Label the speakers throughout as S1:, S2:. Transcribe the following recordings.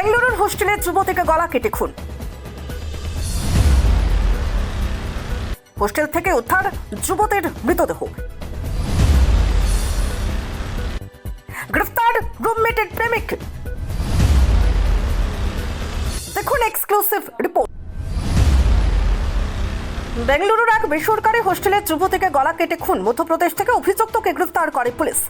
S1: বেঙ্গালুরুর হোস্টেলে যুবতীকে গলা কেটে খুন। হোস্টেল থেকে উদ্ধার যুবতীর মৃতদেহ। গ্রেফতার রুমমেটের প্রেমিক। দেখুন এক্সক্লুসিভ রিপোর্ট। বেঙ্গালুরুর এক বেসরকারি হোস্টেলে যুবতীকে গলা কেটে খুন। মধ্যপ্রদেশ থেকে অভিযুক্তকে গ্রেফতার করে পুলিশ।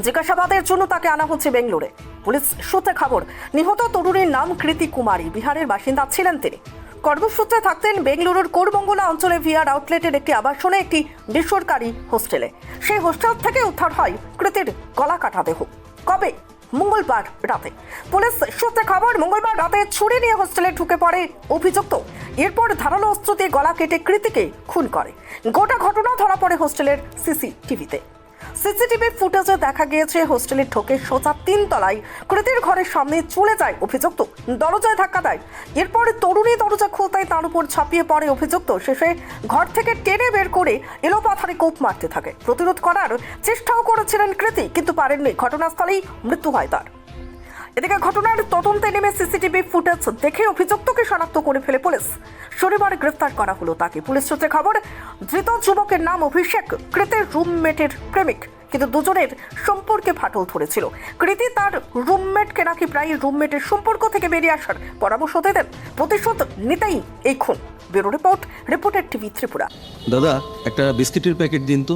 S1: জিজ্ঞাসাবাদের জন্য তাকে আনা হচ্ছে বেঙ্গলোরে। পুলিশ সূত্রে খবর, নিহত তরুণীর নাম কৃতি কুমারী। বিহারের বাসিন্দা ছিলেন তিনি। কর্মসূত্রে থাকতেন বেঙ্গলুরুর কোরমঙ্গলা অঞ্চলে ভিআর আউটলেটের একটি আবাসনে একটি বেসরকারি হোস্টেলে। সেই হোস্টেল থেকে উদ্ধার হয় কৃতির গলা কাটা দেহ। কবে? মঙ্গলবার রাতে। পুলিশ সূত্রে খবর, মঙ্গলবার রাতে ছুরি নিয়ে হোস্টেলে ঢুকে পড়ে অভিযুক্ত। এরপর ধারালো অস্ত্র দিয়ে গলা কেটে কৃতিকে খুন করে। গোটা ঘটনা ধরা পড়ে হোস্টেলের সিসিটিভিতে। সিসিটিভির ফুটেজে দেখা গিয়েছে হোস্টেলের ঠোকে সোজা তিন তলায় কৃতির ঘরের সামনে চলে যায় অভিযুক্ত। দরজায় ধাক্কা দেয়। এরপরে তরুণী দরজা খুলতেই তার উপর ছাপিয়ে পড়ে অভিযুক্ত। শেষে ঘর থেকে টেনে বের করে এলোপাথারে কোপ মারতে থাকে। প্রতিরোধ করার চেষ্টাও করেছিলেন কৃতি, কিন্তু পারেননি। ঘটনাস্থলেই মৃত্যু হয় তার। এদিকে ঘটনার তদন্তে নেমে সিসিটিভি ফুটেজ দেখে অভিযুক্তকে শনাক্ত করে ফেলে পুলিশ। শনিবার গ্রেফতার করা হলো তাকে। পুলিশ সূত্রে খবর ধৃত যুবকের নাম অভিষেক কৃতের রুমমেটের প্রেমিক। কিন্তু দুজনের সম্পর্কে ফাটল ধরেছিল। কৃতি তার রুমমেটকে নাকি প্রায় রুমমেটের সম্পর্ক থেকে বেরিয়ে আসার পরামর্শ দিতেন। প্রতিশোধ নিতেই এই খুন। Bureau report reporter TV Tripura.
S2: দাদা একটা বিস্কিটের প্যাকেট দিন তো।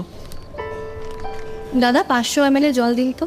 S3: দাদা পাঁচশো এম জল দিন তো।